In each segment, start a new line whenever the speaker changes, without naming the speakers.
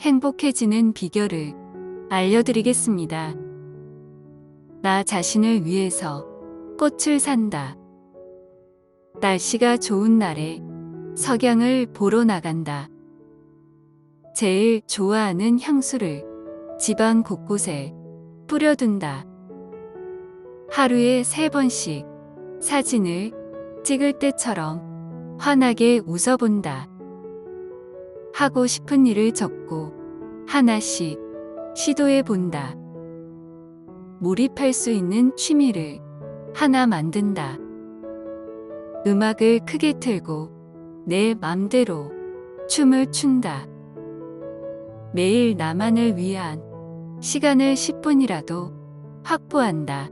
행복해지는 비결을 알려드리겠습니다. 나 자신을 위해서 꽃을 산다. 날씨가 좋은 날에 석양을 보러 나간다. 제일 좋아하는 향수를 집안 곳곳에 뿌려둔다. 하루에 세 번씩 사진을 찍을 때처럼 환하게 웃어본다. 하고 싶은 일을 적고 하나씩 시도해 본다. 몰입할 수 있는 취미를 하나 만든다. 음악을 크게 틀고 내 맘대로 춤을 춘다. 매일 나만을 위한 시간을 10분이라도 확보한다.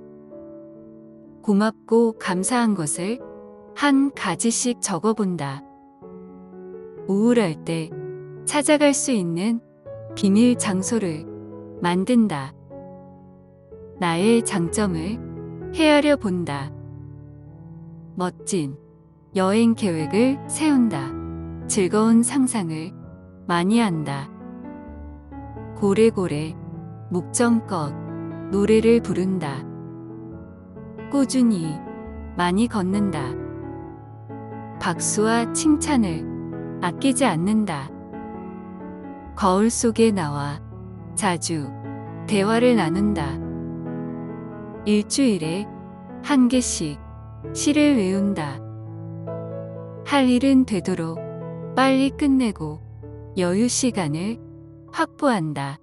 고맙고 감사한 것을 한 가지씩 적어본다. 우울할 때 찾아갈 수 있는 비밀 장소를 만든다. 나의 장점을 헤아려 본다. 멋진 여행 계획을 세운다. 즐거운 상상을 많이 한다. 고래고래 목정껏 노래를 부른다. 꾸준히 많이 걷는다. 박수와 칭찬을 아끼지 않는다. 거울 속에 나와 자주 대화를 나눈다. 일주일에 한 개씩 시를 외운다. 할 일은 되도록 빨리 끝내고 여유 시간을 확보한다.